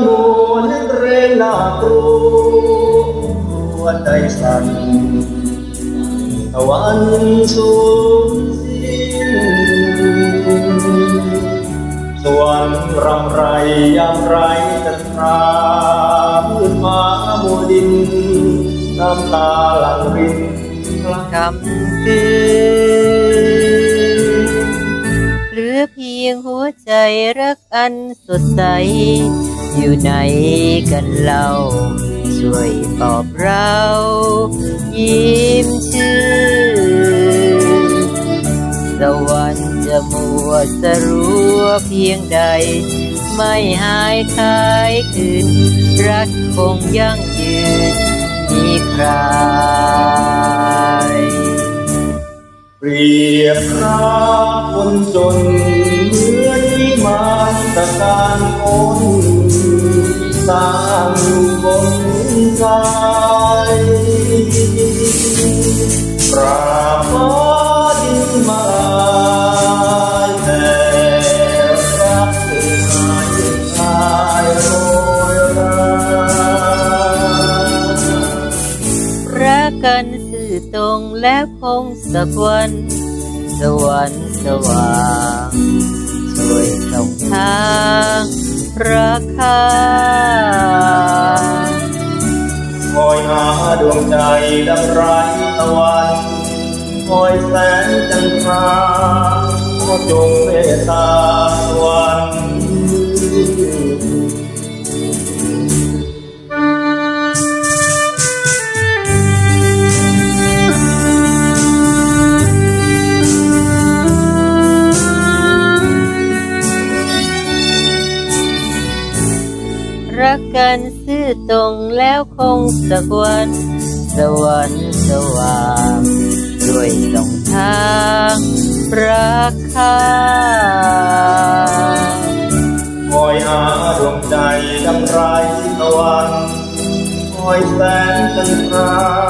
หมู่นักเรียนหน้าครูหัวใจสั่นตะวันสูญสิ้นสวนรค์รำไรยามไรจันทรามืดฟ้ามัวดินน้ำตาหลังรินกลางคำคืน ใจรักอันสดใส อยู่ไหนกันเล่า ช่วยตอบเรา ยิ้มชื่นสวรรค์จะมัวสรัวเพียงใด ไม่หายคายคืน รักคงยั่งยืนมีใครเปรียบรักคนจน ตะการคนสร้างอยู่บนสายปราบดินมาแต่รักเธอหายชายโรยรารักกันสื่อตรงแล้วคงสักวัน สวรรค์สว่าง วยส่งทางรักข้าคอยหาดวงใจดังไรตะวันคอยแสงจันทราขอจงเมตตาสวร รักกันซื่อตรงแล้วคงสักวันสวรรค์สว่างด้วยส่งทางรักข้าคอยหาดวงใจดังไรตะวันคอยแสงจันทรา